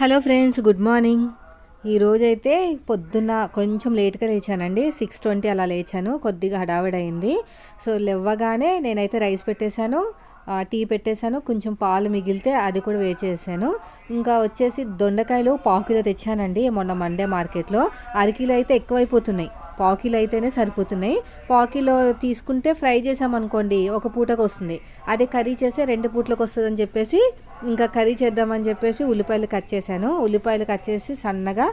Hello friends good morning. ఈరోజైతే పొద్దున్న కొంచెం లేట్గా లేచానండి. సిక్స్ ట్వంటీ అలా లేచాను. కొద్దిగా హడావిడైంది సో లేవగానే నేనైతే రైస్ పెట్టేశాను. టీ పెట్టేశాను కొంచెం పాలు మిగిలితే అది కూడా వేచేసాను ఇంకా వచ్చేసి దొండకాయలు పావు కిలో తెచ్చానండి మొన్న మండే మార్కెట్లో. అరకిలో అయితే ఎక్కువైపోతున్నాయి. పావుకిలో అయితేనే సరిపోతున్నాయి. పావుకిలో తీసుకుంటే ఫ్రై చేసామనుకోండి ఒక పూటకు వస్తుంది. అదే కర్రీ చేస్తే రెండు పూటలకు వస్తుందని చెప్పేసి ఇంకా కర్రీ చేద్దామని చెప్పేసి ఉల్లిపాయలు కట్ చేశాను. ఉల్లిపాయలు కట్ చేసి సన్నగా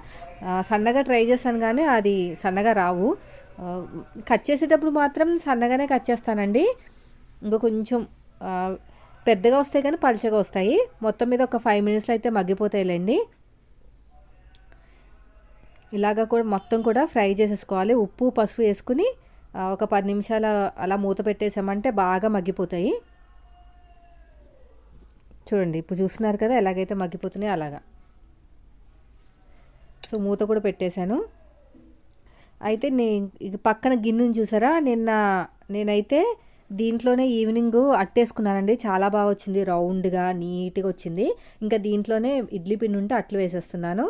సన్నగా ట్రై చేశాను కానీ అది సన్నగా రావు. కట్ చేసేటప్పుడు మాత్రం సన్నగానే కట్ చేస్తానండి. ఇంకా కొంచెం పెద్దగా వస్తాయి కానీ పలుచగా వస్తాయి. మొత్తం మీద ఒక ఫైవ్ మినిట్స్లో అయితే మగ్గిపోతాయిలేండి. ఇలాగ కూడా మొత్తం కూడా ఫ్రై చేసేసుకోవాలి. ఉప్పు పసుపు వేసుకుని ఒక పది నిమిషాల అలా మూత పెట్టేసామంటే బాగా మగ్గిపోతాయి. చూడండి ఇప్పుడు చూస్తున్నారు కదా ఎలాగైతే మగ్గిపోతున్నాయో అలాగా. సో మూత కూడా పెట్టేశాను. అయితే నే పక్కన గిన్నెను చూసారా? నిన్న నేనైతే దీంట్లోనే ఈవినింగ్ అట్టేసుకున్నానండి. చాలా బాగా వచ్చింది. రౌండ్గా నీట్గా వచ్చింది. ఇంకా దీంట్లోనే ఇడ్లీ పిండి ఉంటే అట్లు వేసేస్తున్నాను.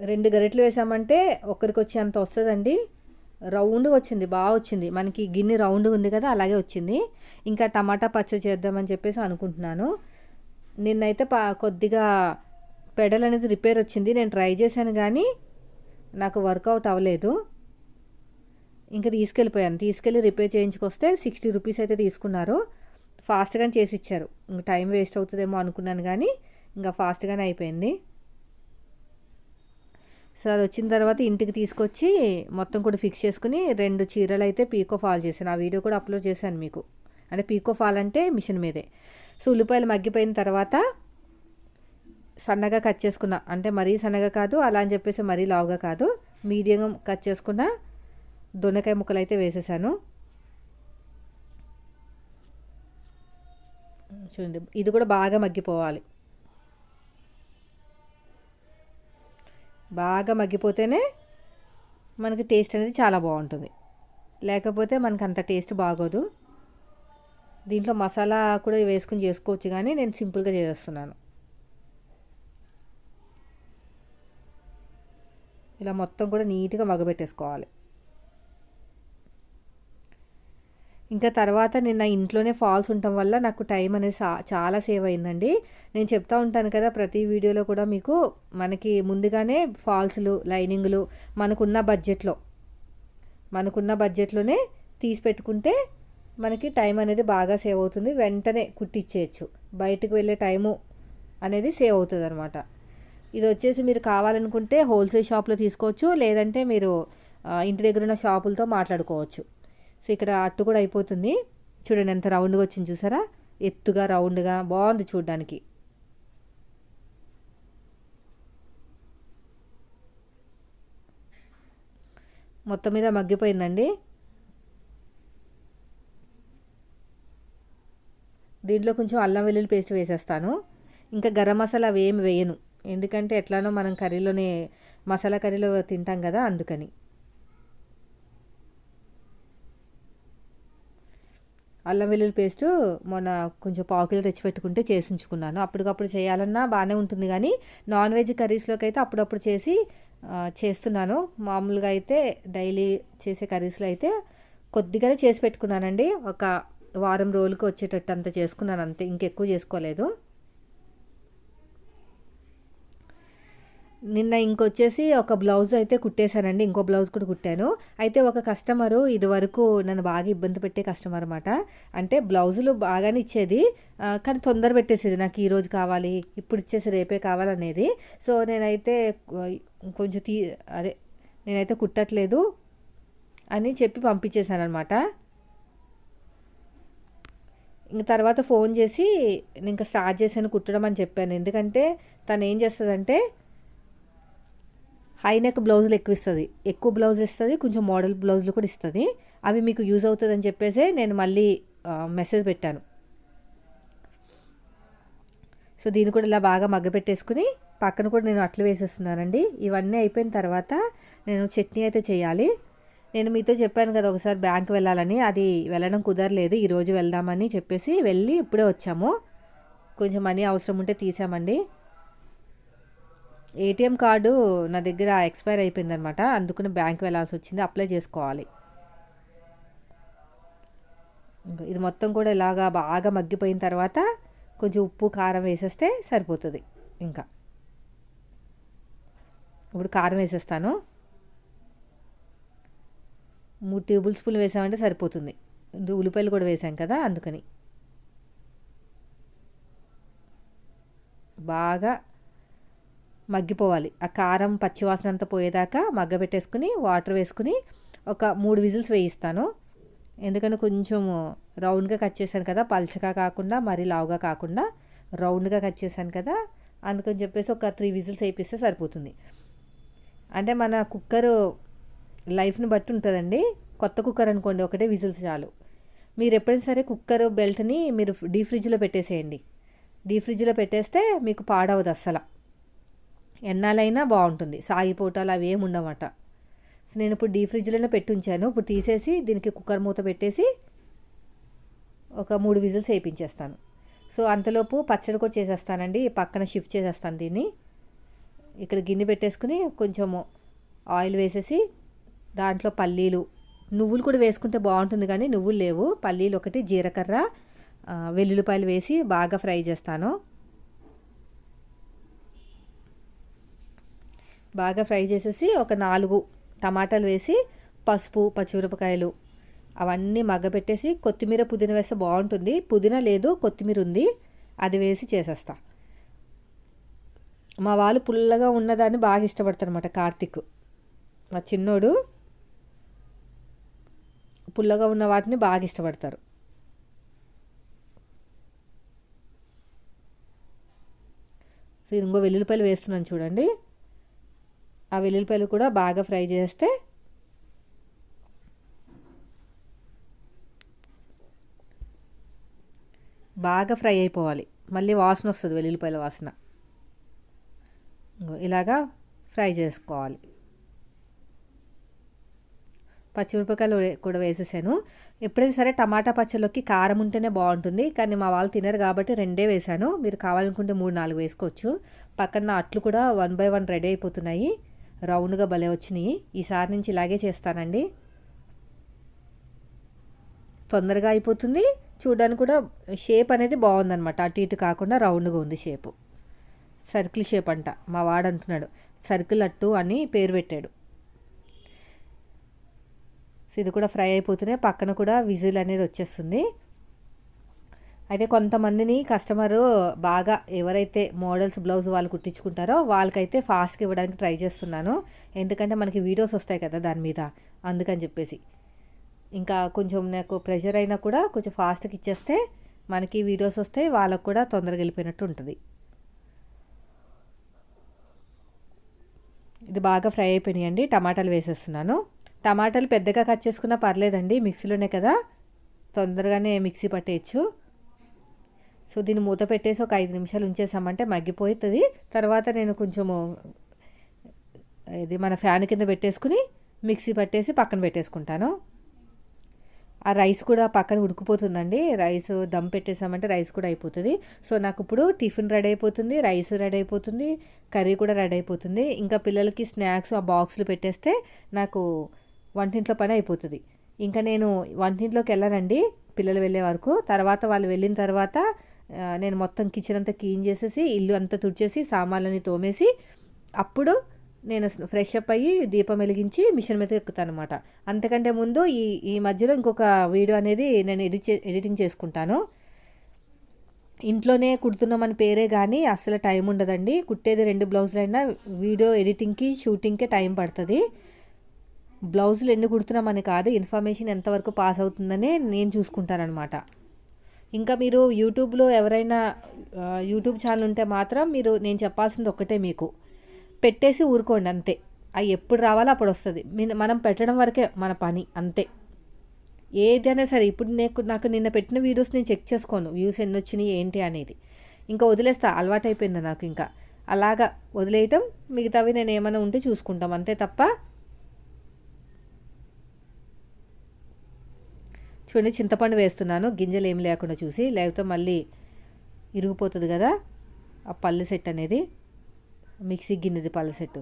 రెండు గరిటెలు వేసామంటే ఒక్కరికి వచ్చి అంత వస్తుందండి. రౌండ్గా వచ్చింది. బాగా వచ్చింది. మనకి గిన్నె రౌండ్గా ఉంది కదా అలాగే వచ్చింది. ఇంకా టమాటా పచ్చడి చేద్దామని చెప్పేసి అనుకుంటున్నాను. నిన్నైతే పా కొద్దిగా పెడల్ అనేది రిపేర్ వచ్చింది. నేను ట్రై చేశాను కానీ నాకు వర్కౌట్ అవ్వలేదు. ఇంకా తీసుకెళ్ళిపోయాను. తీసుకెళ్ళి రిపేర్ చేయించుకొస్తే సిక్స్టీ రూపీస్ అయితే తీసుకున్నారు. ఫాస్ట్గానే చేసి ఇచ్చారు ఇంకా టైం వేస్ట్ అవుతుందేమో అనుకున్నాను కానీ ఇంకా ఫాస్ట్గానే అయిపోయింది. సో అది వచ్చిన తర్వాత ఇంటికి తీసుకొచ్చి మొత్తం కూడా ఫిక్స్ చేసుకుని రెండు చీరలు అయితే పీకో ఫాల్ చేశాను. ఆ వీడియో కూడా అప్లోడ్ చేశాను మీకు. అంటే పీకో ఫాల్ అంటే మిషన్ మీదే. సో ఉల్లిపాయలు మగ్గిపోయిన తర్వాత సన్నగా కట్ చేసుకున్న. అంటే మరీ సన్నగా కాదు అలా అని చెప్పేసి మరీ లావుగా కాదు. మీడియంగా కట్ చేసుకున్న. దొండకాయ ముక్కలు అయితే వేసేసాను. చూడండి ఇది కూడా బాగా మగ్గిపోవాలి. బాగా మగ్గిపోతేనే మనకి టేస్ట్ అనేది చాలా బాగుంటుంది. లేకపోతే మనకు అంత టేస్ట్ బాగోదు. దీంట్లో మసాలా కూడా వేసుకుని చేసుకోవచ్చు కానీ నేను సింపుల్గా చేసేస్తున్నాను. ఇలా మొత్తం కూడా నీట్గా మగబెట్టేసుకోవాలి ఇంకా తర్వాత నిన్న ఇంట్లోనే ఫాల్స్ ఉండటం వల్ల నాకు టైం అనేది సా- చాలా సేవ్ అయిందండి. నేను చెప్తా ఉంటాను కదా ప్రతి వీడియోలో కూడా మీకు మనకి ముందుగానే ఫాల్స్లు లైనింగ్లు మనకున్న బడ్జెట్లో మనకున్న బడ్జెట్లోనే తీసి పెట్టుకుంటే మనకి టైం అనేది బాగా సేవ్ అవుతుంది. వెంటనే కుట్టిచ్చేయచ్చు. బయటకు వెళ్ళే టైము అనేది సేవ్ అవుతుంది అనమాట ఇది వచ్చేసి మీరు కావాలనుకుంటే హోల్సేల్ షాప్లో తీసుకోవచ్చు లేదంటే మీరు ఇంటి దగ్గర ఉన్న షాపులతో మాట్లాడుకోవచ్చు. సో ఇక్కడ అట్టు కూడా అయిపోతుంది. చూడండి ఎంత రౌండ్గా వచ్చింది చూసారా? ఎత్తుగా రౌండ్గా బాగుంది చూడడానికి. మొత్తం మీద మగ్గిపోయిందండి. దీంట్లో కొంచెం అల్లం వెల్లుల్లి పేస్ట్ వేసేస్తాను. ఇంకా గరం మసాలా అవి ఏమి వేయను. ఎందుకంటే ఎట్లానో మనం కర్రీలోనే మసాలా కర్రీలో తింటాం కదా అందుకని. అల్లం వెల్లుల్లి పేస్ట్ మొన్న కొంచెం పావు కిలో తెచ్చిపెట్టుకుంటే చేసి ఉంచుకున్నాను. అప్పటికప్పుడు చేయాలన్నా బాగానే ఉంటుంది కానీ నాన్ వెజ్ కర్రీస్లోకి అయితే అప్పుడప్పుడు చేసి చేస్తున్నాను. మామూలుగా అయితే డైలీ చేసే కర్రీస్లో అయితే కొద్దిగానే చేసి పెట్టుకున్నానండి. ఒక వారం రోజులకు వచ్చేటట్టు అంత చేసుకున్నాను అంతే. ఇంకెక్కువ చేసుకోలేదు. నిన్న ఇంకొచ్చేసి ఒక బ్లౌజ్ అయితే కుట్టేశానండి ఇంకో బ్లౌజ్ కూడా కుట్టాను. అయితే ఒక కస్టమరు ఇదివరకు నన్ను బాగా ఇబ్బంది పెట్టే కస్టమర్ అనమాట అంటే బ్లౌజులు బాగానే ఇచ్చేది కానీ తొందర పెట్టేసేది నాకు ఈరోజు కావాలి ఇప్పుడు ఇచ్చేసి రేపే కావాలనేది. సో నేనైతే కొంచెం తీ అదే నేనైతే కుట్టట్లేదు అని చెప్పి పంపించేశాను అనమాట ఇంక తర్వాత ఫోన్ చేసి నేను ఇంకా స్టార్ట్ చేశాను కుట్టడం అని చెప్పాను. ఎందుకంటే తను ఏం చేస్తుందంటే హై నెక్ బ్లౌజులు ఎక్కువ ఇస్తుంది ఎక్కువ బ్లౌజ్ ఇస్తుంది కొంచెం మోడల్ బ్లౌజులు కూడా ఇస్తుంది. అవి మీకు యూజ్ అవుతుందని చెప్పేసి నేను మళ్ళీ మెసేజ్ పెట్టాను. సో దీన్ని కూడా ఇలా బాగా మగ్గపెట్టేసుకుని పక్కన కూడా నేను అట్లు వేసేస్తున్నానండి. ఇవన్నీ అయిపోయిన తర్వాత నేను చట్నీ అయితే చేయాలి. నేను మీతో చెప్పాను కదా ఒకసారి బ్యాంక్ వెళ్ళాలని. అది వెళ్ళడం కుదరలేదు. ఈరోజు వెళ్దామని చెప్పేసి వెళ్ళి ఇప్పుడే వచ్చాము. కొంచెం మనీ అవసరం ఉంటే తీసామండి. ఏటీఎం కార్డు నా దగ్గర ఎక్స్పైర్ అయిపోయిందనమాట. అందుకని బ్యాంక్ వెళ్ళాల్సి వచ్చింది. అప్లై చేసుకోవాలి. ఇది మొత్తం కూడా ఇలాగా బాగా మగ్గిపోయిన తర్వాత కొంచెం ఉప్పు కారం వేసేస్తే సరిపోతుంది. ఇంకా. ఇప్పుడు కారం వేసేస్తాను. మూడు టేబుల్ స్పూన్లు వేసామంటే సరిపోతుంది. ఉల్లిపాయలు కూడా వేసాం కదా అందుకని. బాగా మగ్గిపోవాలి. ఆ కారం పచ్చివాసన అంతా పోయేదాకా మగ్గబెట్టేసుకుని వాటర్ వేసుకుని ఒక మూడు విజిల్స్ వేయిస్తాను. ఎందుకంటే కొంచెం రౌండ్గా కట్ చేశాను కదా పల్చగా కాకుండా మరీ లావుగా కాకుండా రౌండ్గా కట్ చేశాను కదా అందుకని చెప్పేసి ఒక త్రీ విజిల్స్ వేయిస్తే సరిపోతుంది. అంటే మన కుక్కర్ లైఫ్ని బట్టి ఉంటుందండి. కొత్త కుక్కర్ అనుకోండి ఒకటే విజిల్స్ చాలు. మీరు ఎప్పుడైనా సరే కుక్కర్ బెల్ట్ని మీరు డీ ఫ్రిడ్జ్లో పెట్టేసేయండి. డీ ఫ్రిడ్జ్లో పెట్టేస్తే మీకు పాడవదు అస్సలు. ఎన్నాలైనా బాగుంటుంది. సాగిపోవటాలు అవి ఏమి ఉండవట. నేను ఇప్పుడు డీ ఫ్రిడ్జ్లోనే పెట్టి ఉంచాను ఇప్పుడు తీసేసి దీనికి కుక్కర్ మూత పెట్టేసి ఒక మూడు విజిల్స్ వేయించేస్తాను. సో అంతలోపు పచ్చడి కూడా చేసేస్తానండి. పక్కన షిఫ్ట్ చేసేస్తాను దీన్ని. ఇక్కడ గిన్నె పెట్టేసుకుని కొంచెము ఆయిల్ వేసేసి దాంట్లో పల్లీలు నువ్వులు కూడా వేసుకుంటే బాగుంటుంది కానీ నువ్వులు లేవు. పల్లీలు ఒకటి జీలకర్ర వెల్లుల్లిపాయలు వేసి బాగా ఫ్రై చేస్తాను. బాగా ఫ్రై చేసేసి ఒక నాలుగు టమాటాలు వేసి పసుపు పచ్చిమిరపకాయలు అవన్నీ మగ్గపెట్టేసి కొత్తిమీర పుదీనా వేస్తే బాగుంటుంది. పుదీనా లేదు కొత్తిమీర ఉంది. అది వేసి చేసేస్తా. మా వాళ్ళు పుల్లగా ఉన్నదాన్ని బాగా ఇష్టపడతారు అనమాట కార్తిక్. మా చిన్నోడు పుల్లగా ఉన్న వాటిని బాగా ఇష్టపడతారు. సో ఇంకో వెల్లుల్లిపాయలు వేస్తున్నాను చూడండి. ఆ వెల్లుల్లిపాయలు కూడా బాగా ఫ్రై చేస్తే బాగా ఫ్రై అయిపోవాలి. మళ్ళీ వాసన వస్తుంది వెల్లుల్లిపాయల వాసన. ఇలాగా ఫ్రై చేసుకోవాలి. పచ్చిమిరపకాయలు కూడా వేసేసాను. ఎప్పుడైనా సరే టమాటా పచ్చళ్ళకి కారం ఉంటేనే బాగుంటుంది. కానీ మా వాళ్ళు తినరు కాబట్టి రెండే వేసాను. మీరు కావాలనుకుంటే మూడు నాలుగు వేసుకోవచ్చు. పక్కన అట్లు కూడా వన్ బై వన్ రెడీ అయిపోతున్నాయి. రౌండ్గా భలే వచ్చినాయి. ఈసారి నుంచి ఇలాగే చేస్తానండి. తొందరగా అయిపోతుంది. చూడడానికి కూడా షేప్ అనేది బాగుందనమాట అటు ఇటు కాకుండా రౌండ్గా ఉంది షేపు. సర్కిల్ షేప్ అంట. మా వాడు అంటున్నాడు. సర్కిల్ అట్టు అని పేరు పెట్టాడు. సో ఇది కూడా ఫ్రై అయిపోతూనే పక్కన కూడా విజిల్ అనేది వచ్చేస్తుంది. అయితే కొంతమందిని కస్టమరు బాగా ఎవరైతే మోడల్స్ బ్లౌజ్ వాళ్ళు కుట్టించుకుంటారో వాళ్ళకైతే ఫాస్ట్గా ఇవ్వడానికి ట్రై చేస్తున్నాను. ఎందుకంటే మనకి వీడియోస్ వస్తాయి కదా దాని మీద. అందుకని చెప్పేసి. ఇంకా కొంచెం నాకు ప్రెషర్ అయినా కూడా కొంచెం ఫాస్ట్గా ఇచ్చేస్తే మనకి వీడియోస్ వస్తే వాళ్ళకు కూడా తొందరగా వెళ్ళిపోయినట్టు ఉంటుంది. ఇది బాగా ఫ్రై అయిపోయినాయండి. టమాటాలు వేసేస్తున్నాను. టమాటాలు పెద్దగా కట్ చేసుకున్నా పర్లేదండి. మిక్సీలోనే కదా. తొందరగానే మిక్సీ పట్టేయచ్చు. సో దీన్ని మూత పెట్టేసి ఒక ఐదు నిమిషాలు ఉంచేసామంటే మగ్గిపోతుంది తర్వాత నేను కొంచెము ఇది మన ఫ్యాన్ కింద పెట్టేసుకుని మిక్సీ పట్టేసి పక్కన పెట్టేసుకుంటాను. ఆ రైస్ కూడా పక్కన ఉడికిపోతుందండి. రైస్ దమ్ పెట్టేసామంటే రైస్ కూడా అయిపోతుంది. సో నాకు ఇప్పుడు టిఫిన్ రెడీ అయిపోతుంది రైస్ రెడీ అయిపోతుంది కర్రీ కూడా రెడీ అయిపోతుంది. ఇంకా పిల్లలకి స్నాక్స్ ఆ బాక్సులు పెట్టేస్తే నాకు వంటింట్లో పని అయిపోతుంది. ఇంకా నేను వంటింట్లోకి వెళ్ళానండి పిల్లలు వెళ్ళే వరకు. తర్వాత వాళ్ళు వెళ్ళిన తర్వాత నేను మొత్తం కిచెన్ అంతా క్లీన్ చేసేసి ఇల్లు అంతా తుడిచేసి సామాన్లని తోమేసి అప్పుడు నేను ఫ్రెష్ అప్ అయ్యి దీపం వెలిగించి మిషన్ మీద ఎక్కుతాను అనమాట అంతకంటే ముందు ఈ ఈ మధ్యలో ఇంకొక వీడియో అనేది నేను ఎడిట్ ఎడిటింగ్ చేసుకుంటాను. ఇంట్లోనే కుడుతున్నామని పేరే కానీ అసలు టైం ఉండదండి. కుట్టేది రెండు బ్లౌజులైనా వీడియో ఎడిటింగ్కి షూటింగ్కే టైం పడుతుంది. బ్లౌజులు ఎన్ని కుడుతున్నామని కాదు ఇన్ఫర్మేషన్ ఎంతవరకు పాస్ అవుతుందని నేను చూసుకుంటానమాట ఇంకా మీరు యూట్యూబ్లో ఎవరైనా యూట్యూబ్ ఛానల్ ఉంటే మాత్రం మీరు నేను చెప్పాల్సింది ఒక్కటే మీకు. పెట్టేసి ఊరుకోండి అంతే. అవి ఎప్పుడు రావాలో అప్పుడు వస్తుంది. మనం పెట్టడం వరకే మన పని అంతే. ఏదైనా సరే ఇప్పుడు నేను నాకు నిన్న పెట్టిన వీడియోస్ నేను చెక్ చేసుకోను. వ్యూస్ ఎన్ని వచ్చినాయి ఏంటి అనేది. ఇంకా వదిలేస్తా అలవాటు అయిపోయింది నాకు ఇంకా. అలాగా వదిలేయటం మిగతావి నేను ఏమైనా ఉంటే చూసుకుంటాం. అంతే తప్ప చూడండి చింతపండు వేస్తున్నాను. గింజలు ఏమి లేకుండా చూసి లేకపోతే మళ్ళీ ఇరిగిపోతుంది కదా ఆ పళ్ళు సెట్ అనేది. మిక్సీ గిన్నెది పళ్ళు సెట్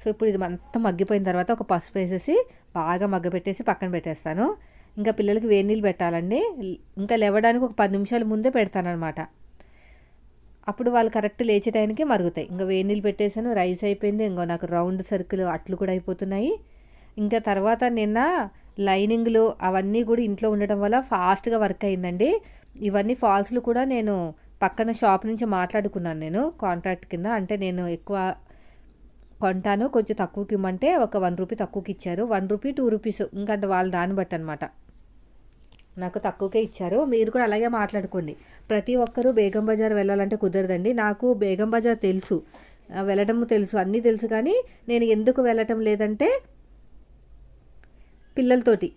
సో ఇప్పుడు ఇది అంతా మగ్గిపోయిన తర్వాత ఒక పసుపు వేసేసి బాగా మగ్గపెట్టేసి పక్కన పెట్టేస్తాను. ఇంకా పిల్లలకి వేడి నీళ్ళు పెట్టాలండి. ఇంకా లేవడానికి ఒక పది నిమిషాల ముందే పెడతానమాట అప్పుడు వాళ్ళు కరెక్ట్ లేచే టైంకి మరుగుతాయి. ఇంకా వేడి నీళ్ళు పెట్టేశాను రైస్ అయిపోయింది. ఇంకో నాకు రౌండ్ సర్కిల్ అట్లు కూడా అయిపోతున్నాయి. ఇంకా తర్వాత నిన్న లైనింగ్లు అవన్నీ కూడా ఇంట్లో ఉండటం వల్ల ఫాస్ట్గా వర్క్ అయిందండి. ఇవన్నీ ఫాల్స్లు కూడా నేను పక్కన షాప్ నుంచి మాట్లాడుకున్నాను నేను కాంట్రాక్ట్ కింద. అంటే నేను ఎక్కువ కొంటాను కొంచెం తక్కువకి ఇమ్మంటే ఒక వన్ రూపీ తక్కువకి ఇచ్చారు. వన్ రూపీ టూ రూపీస్ ఇంకంటే వాళ్ళు దాన్ని బట్టి అనమాట నాకు తక్కువకే ఇచ్చారు. మీరు కూడా అలాగే మాట్లాడుకోండి. ప్రతి ఒక్కరూ బేగం బజార్ వెళ్ళాలంటే కుదరదండి. నాకు బేగం బజార్ తెలుసు. వెళ్ళడం తెలుసు అన్నీ తెలుసు కానీ నేను ఎందుకు వెళ్ళటం లేదంటే పిల్లలతోటి.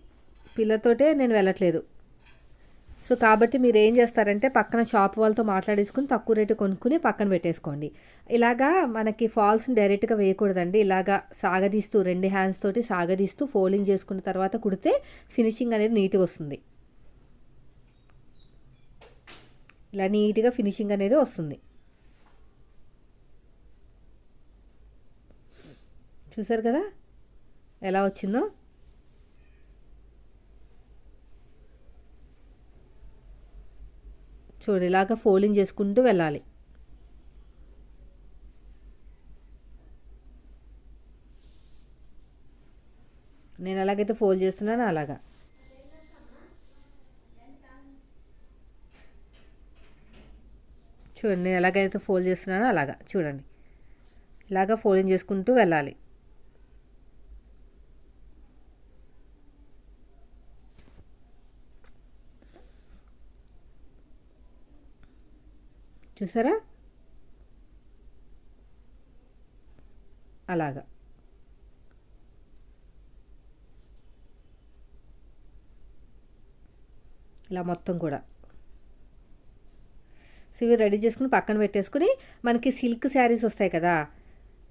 పిల్లలతోటే నేను వెళ్ళట్లేదు. సో కాబట్టి మీరు ఏం చేస్తారంటే పక్కన షాప్ వాళ్ళతో మాట్లాడేసుకుని తక్కువ రేటు కొనుక్కుని పక్కన పెట్టేసుకోండి. ఇలాగా మనకి ఫాల్స్ని డైరెక్ట్గా వేయకూడదండి. ఇలాగా సాగదీస్తూ రెండు హ్యాండ్స్ తోటి సాగదీస్తూ ఫోల్డింగ్ చేసుకున్న తర్వాత కుడితే ఫినిషింగ్ అనేది నీట్గా వస్తుంది. ఇలా నీట్గా ఫినిషింగ్ అనేది వస్తుంది. చూసారు కదా? ఎలా వచ్చిందో? చూడు ఇలాగ ఫోల్డింగ్ చేసుకుంటూ వెళ్ళాలి. నేను ఎలాగైతే ఫోల్డ్ చేస్తున్నానో అలాగా. చూడండి నేను ఎలాగైతే ఫోల్డ్ చేస్తున్నానో అలాగా. చూడండి ఇలాగా ఫోల్డింగ్ చేసుకుంటూ వెళ్ళాలి. చూసారా? అలాగా. ఇలా మొత్తం కూడా. సో ఇవి రెడీ చేసుకుని పక్కన పెట్టేసుకుని మనకి సిల్క్ శారీస్ వస్తాయి కదా?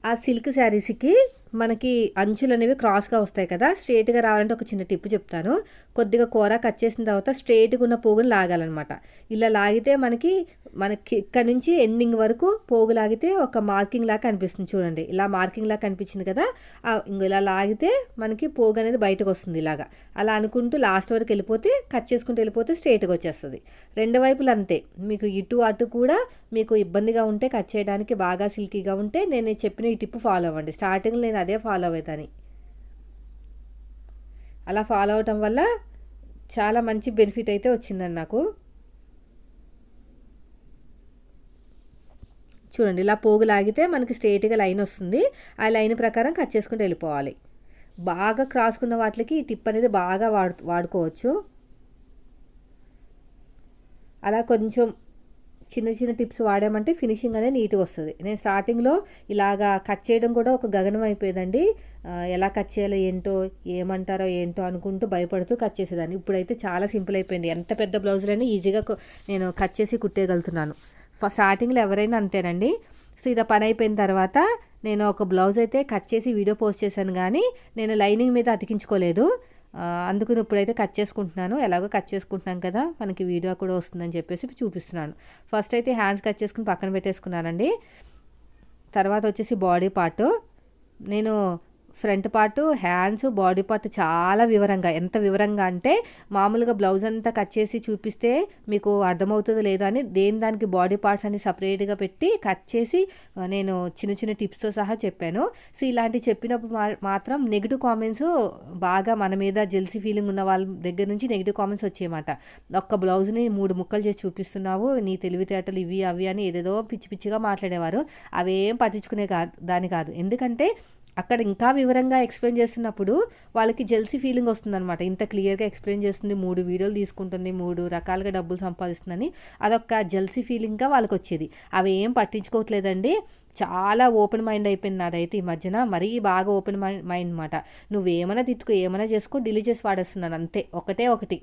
ఆ సిల్క్ శారీస్కి మనకి అంచులు అనేవి క్రాస్గా వస్తాయి కదా స్ట్రేట్గా రావాలంటే ఒక చిన్న టిప్ చెప్తాను. కొద్దిగా కూర కట్ చేసిన తర్వాత స్ట్రేట్గా ఉన్న పోగుని లాగాలన్నమాట. ఇలా లాగితే మనకి మనకి ఇక్కడ నుంచి ఎండింగ్ వరకు పోగు లాగితే ఒక మార్కింగ్ లాగా కనిపిస్తుంది చూడండి. ఇలా మార్కింగ్ లాగా కనిపించింది కదా ఇలా లాగితే మనకి పోగు అనేది బయటకు వస్తుంది ఇలాగా. అలా అనుకుంటూ లాస్ట్ వరకు వెళ్ళిపోతే కట్ చేసుకుంటూ వెళ్ళిపోతే స్ట్రేట్గా వచ్చేస్తుంది. రెండు వైపులు అంతే. మీకు ఇటు అటు కూడా మీకు ఇబ్బందిగా ఉంటే కట్ చేయడానికి బాగా సిల్కీగా ఉంటే నేను చెప్పిన ఈ టిప్ ఫాలో అవ్వండి. స్టార్టింగ్ నేను అదే ఫాలో అవుతాను. అలా ఫాలో అవటం వల్ల చాలా మంచి బెనిఫిట్ అయితే వచ్చిందండి నాకు. చూడండి ఇలా పోగు లాగితే మనకి స్ట్రేట్గా లైన్ వస్తుంది. ఆ లైన్ ప్రకారం కట్ చేసుకుంటూ వెళ్ళిపోవాలి. బాగా క్రాస్కున్న వాటికి ఈ టిప్ అనేది బాగా వాడు వాడుకోవచ్చు. అలా కొంచెం చిన్న చిన్న టిప్స్ వాడామంటే ఫినిషింగ్ అనేది నీట్గా వస్తుంది. నేను స్టార్టింగ్లో ఇలాగా కట్ చేయడం కూడా ఒక గగనం అయిపోయేదండి. ఎలా కట్ చేయాలో ఏంటో ఏమంటారో ఏంటో అనుకుంటూ భయపడుతూ కట్ చేసేదాన్ని. ఇప్పుడైతే చాలా సింపుల్ అయిపోయింది. ఎంత పెద్ద బ్లౌజులైనా ఈజీగా నేను కట్ చేసి కుట్టేయగలుగుతున్నాను. స్టార్టింగ్లో ఎవరైనా అంతేనండి. సో ఇది పని అయిపోయిన తర్వాత నేను ఒక బ్లౌజ్ అయితే కట్ చేసి వీడియో పోస్ట్ చేశాను కానీ నేను లైనింగ్ మీద అతికించుకోలేదు. అందుకు ఇప్పుడైతే కట్ చేసుకుంటున్నాను. ఎలాగో కట్ చేసుకుంటున్నాం కదా మనకి వీడియో కూడా వస్తుందని చెప్పేసి చూపిస్తున్నాను. ఫస్ట్ అయితే హ్యాండ్స్ కట్ చేసుకుని పక్కన పెట్టేసుకున్నానండి. తర్వాత వచ్చేసి బాడీ పార్ట్ నేను front part hands body part చాలా వివరంగా. ఎంత వివరంగా అంటే మామూలుగా బ్లౌజ్ అంతా కట్ చేసి చూపిస్తే మీకు అర్థమవుతుందో లేదో అని దేని దానికి బాడీ పార్ట్స్ అన్ని సపరేట్గా పెట్టి కట్ చేసి నేను చిన్న చిన్న టిప్స్తో సహా చెప్పాను. సో ఇలాంటివి చెప్పినప్పుడు మాత్రం నెగిటివ్ కామెంట్స్ బాగా మన మీద జెల్సీ ఫీలింగ్ ఉన్న వాళ్ళ దగ్గర నుంచి నెగిటివ్ కామెంట్స్ వచ్చాయన్నమాట ఒక్క బ్లౌజ్ని మూడు ముక్కలు చేసి చూపిస్తున్నావు నీ తెలివితేటలు ఇవి అవి అని ఏదేదో పిచ్చి పిచ్చిగా మాట్లాడేవారు. అవేం పట్టించుకునే కాదు దాని కాదు. ఎందుకంటే అక్కడ ఇంకా వివరంగా ఎక్స్ప్లెయిన్ చేస్తున్నప్పుడు వాళ్ళకి జెల్సీ ఫీలింగ్ వస్తుందన్నమాట. ఇంత క్లియర్గా ఎక్స్ప్లెయిన్ చేస్తుంది మూడు వీడియోలు తీసుకుంటుంది మూడు రకాలుగా డబ్బులు సంపాదిస్తుందని అదొక జెల్సీ ఫీలింగ్గా వాళ్ళకి వచ్చేది అవి ఏం పట్టించుకోవట్లేదండి. చాలా ఓపెన్ మైండ్ అయిపోయింది నాదైతే ఈ మధ్యన. మరీ బాగా ఓపెన్ మైండ్ మైండ్ అనమాట నువ్వేమైనా తిట్టుకో ఏమైనా చేసుకో డిలీట్ చేసి వాడేస్తున్నాను. అంతే. ఒకటే ఒకటి.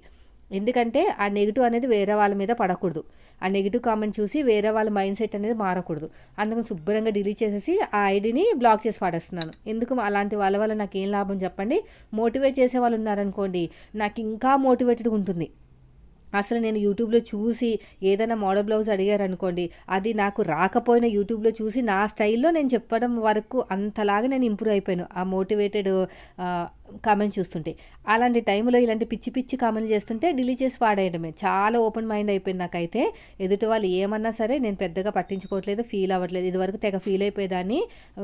ఎందుకంటే ఆ నెగిటివ్ అనేది వేరే వాళ్ళ మీద పడకూడదు. ఆ నెగిటివ్ కామెంట్ చూసి వేరే వాళ్ళ మైండ్ సెట్ అనేది మారకూడదు. అందుకని శుభ్రంగా డిలీట్ చేసేసి ఆ ఐడిని బ్లాక్ చేసి పాడేస్తున్నాను. ఎందుకు అలాంటి వాళ్ళ వల్ల నాకు ఏం లాభం చెప్పండి? మోటివేట్ చేసే వాళ్ళు ఉన్నారనుకోండి నాకు ఇంకా మోటివేటెడ్గా ఉంటుంది. అసలు నేను యూట్యూబ్లో చూసి ఏదైనా మోడల్ బ్లౌజ్ అడిగారు అనుకోండి అది నాకు రాకపోయినా యూట్యూబ్లో చూసి నా స్టైల్లో నేను చెప్పడం వరకు అంతలాగా నేను ఇంప్రూవ్ అయిపోయాను. ఆ మోటివేటెడ్ కామెంట్స్ చూస్తుంటే. అలాంటి టైంలో ఇలాంటి పిచ్చి పిచ్చి కామెంట్లు చేస్తుంటే డిలీట్ చేసి పాడేయడమే. చాలా ఓపెన్ మైండ్ అయిపోయింది నాకైతే. ఎదుటి వాళ్ళు ఏమన్నా సరే నేను పెద్దగా పట్టించుకోవట్లేదు ఫీల్ అవ్వట్లేదు. ఇదివరకు తెగ ఫీల్ అయిపోయేదాన్ని.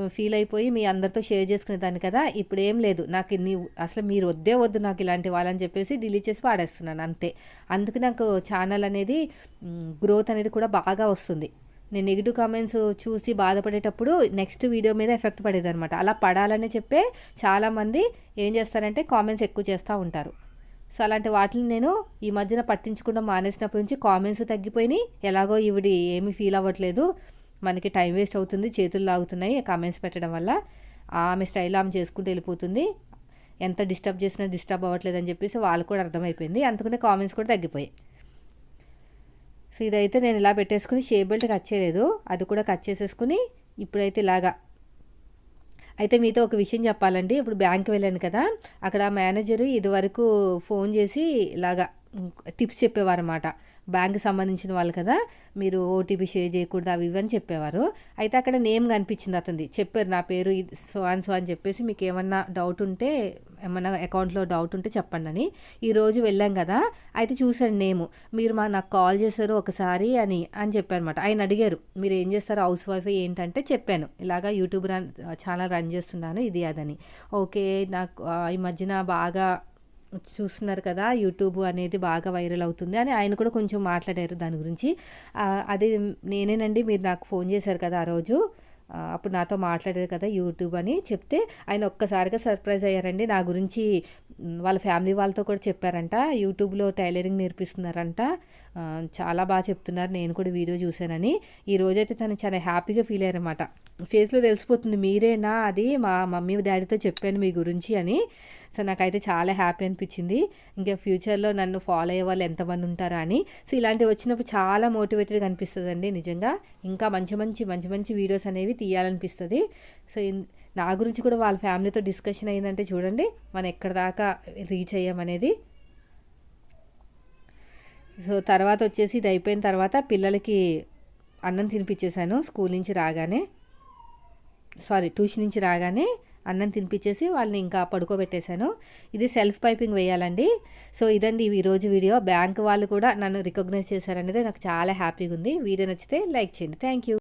ఫీల్ అయిపోయి మీ అందరితో షేర్ చేసుకునేదాన్ని కదా. ఇప్పుడు ఏం లేదు. నాకు నీ అసలు మీరు వద్దే వద్దు నాకు ఇలాంటి వాళ్ళని చెప్పేసి డిలీట్ చేసి పాడేస్తున్నాను అంతే. అందుకు నాకు ఛానల్ అనేది గ్రోత్ అనేది కూడా బాగా వస్తుంది. నేను నెగిటివ్ కామెంట్స్ చూసి బాధపడేటప్పుడు నెక్స్ట్ వీడియో మీద ఎఫెక్ట్ పడేది అనమాట అలా పడాలని చెప్పే చాలామంది ఏం చేస్తారంటే కామెంట్స్ ఎక్కువ చేస్తూ ఉంటారు. సో అలాంటి వాటిని నేను ఈ మధ్యన పట్టించకుండా మానేసినప్పటి నుంచి కామెంట్స్ తగ్గిపోయినాయి. ఎలాగో ఇవిడి ఏమీ ఫీల్ అవ్వట్లేదు. మనకి టైం వేస్ట్ అవుతుంది చేతులు లాగుతున్నాయి కామెంట్స్ పెట్టడం వల్ల. ఆమె స్టైల్ ఆమె చేసుకుంటూ వెళ్ళిపోతుంది. ఎంత డిస్టర్బ్ చేసినా డిస్టర్బ్ అవ్వట్లేదు అని చెప్పేసి వాళ్ళు కూడా అర్థమైపోయింది. అందుకనే కామెంట్స్ కూడా తగ్గిపోయాయి. సో ఇదైతే నేను ఇలా పెట్టేసుకుని షేప్ బెల్ట్ కట్ చేయలేదు. అది కూడా కట్ చేసేసుకుని ఇప్పుడైతే ఇలాగా. అయితే మీతో ఒక విషయం చెప్పాలండి. ఇప్పుడు బ్యాంక్ వెళ్ళాను కదా అక్కడ మేనేజరు ఇదివరకు ఫోన్ చేసి ఇలాగా టిప్స్ చెప్పేవారు అనమాట బ్యాంక్ సంబంధించిన వాళ్ళు కదా మీరు ఓటీపీ షేర్ చేయకూడదు అవి ఇవని చెప్పేవారు. అయితే అక్కడ నేమ్ కనిపించింది అతనిది. చెప్పారు నా పేరు సో అని సో అని చెప్పేసి మీకు ఏమన్నా డౌట్ ఉంటే ఏమన్నా అకౌంట్లో డౌట్ ఉంటే చెప్పండి అని. ఈరోజు వెళ్ళాం కదా అయితే చూశాను నేము. మీరు మా నాకు కాల్ చేశారు ఒకసారి అని అని చెప్పారనమాట ఆయన అడిగారు మీరు ఏం చేస్తారు? హౌస్ వైఫ్ ఏంటంటే చెప్పాను. ఇలాగా యూట్యూబ్ రన్ ఛానల్ రన్ చేస్తున్నాను ఇది అదని. ఓకే నాకు ఈ మధ్యన బాగా చూస్తున్నారు కదా యూట్యూబ్ అనేది బాగా వైరల్ అవుతుంది అని ఆయన కూడా కొంచెం మాట్లాడారు దాని గురించి. అది నేనేనండి మీరు నాకు ఫోన్ చేశారు కదా ఆ రోజు. అప్పుడు నాతో మాట్లాడేది కదా యూట్యూబ్ అని చెప్తే ఆయన ఒక్కసారిగా సర్ప్రైజ్ అయ్యారండి. నా గురించి వాళ్ళ ఫ్యామిలీ వాళ్ళతో కూడా చెప్పారంట. యూట్యూబ్లో టైలరింగ్ నేర్పిస్తున్నారంట. చాలా బాగా చెప్తున్నారు. నేను కూడా వీడియో చూశానని. ఈ రోజైతే తను చాలా హ్యాపీగా ఫీల్ అయ్యారనమాట ఫేస్లో తెలిసిపోతుంది మీరేనా అది? మా మమ్మీ డాడీతో చెప్పాను మీ గురించి అని. సో నాకైతే చాలా హ్యాపీ అనిపించింది. ఇంకా ఫ్యూచర్లో నన్ను ఫాలో అయ్యే వాళ్ళు ఎంతమంది ఉంటారా అని. సో ఇలాంటివి వచ్చినప్పుడు చాలా మోటివేటెడ్గా అనిపిస్తుంది నిజంగా. ఇంకా మంచి మంచి మంచి మంచి వీడియోస్ అనేవి తీయాలనిపిస్తుంది. సో నా గురించి కూడా వాళ్ళ ఫ్యామిలీతో డిస్కషన్ అయిందంటే చూడండి మనం ఎక్కడ దాకా రీచ్ అయ్యామనేది. సో తర్వాత వచ్చేసి ఇది అయిపోయిన తర్వాత పిల్లలకి అన్నం తినిపించేశాను స్కూల్ నుంచి రాగానే సారీ ట్యూషన్ నుంచి రాగానే అన్నం తినిపించేసి వాళ్ళని ఇంకా పడుకోబెట్టేశాను ఇది సెల్ఫ్ పైపింగ్ వేయాలండి. సో ఇదండి ఈరోజు వీడియో. బ్యాంక్ వాళ్ళు కూడా నన్ను రికగ్నైజ్ చేశారనేది నాకు చాలా హ్యాపీగా ఉంది. వీడియో నచ్చితే లైక్ చేయండి. Thank you.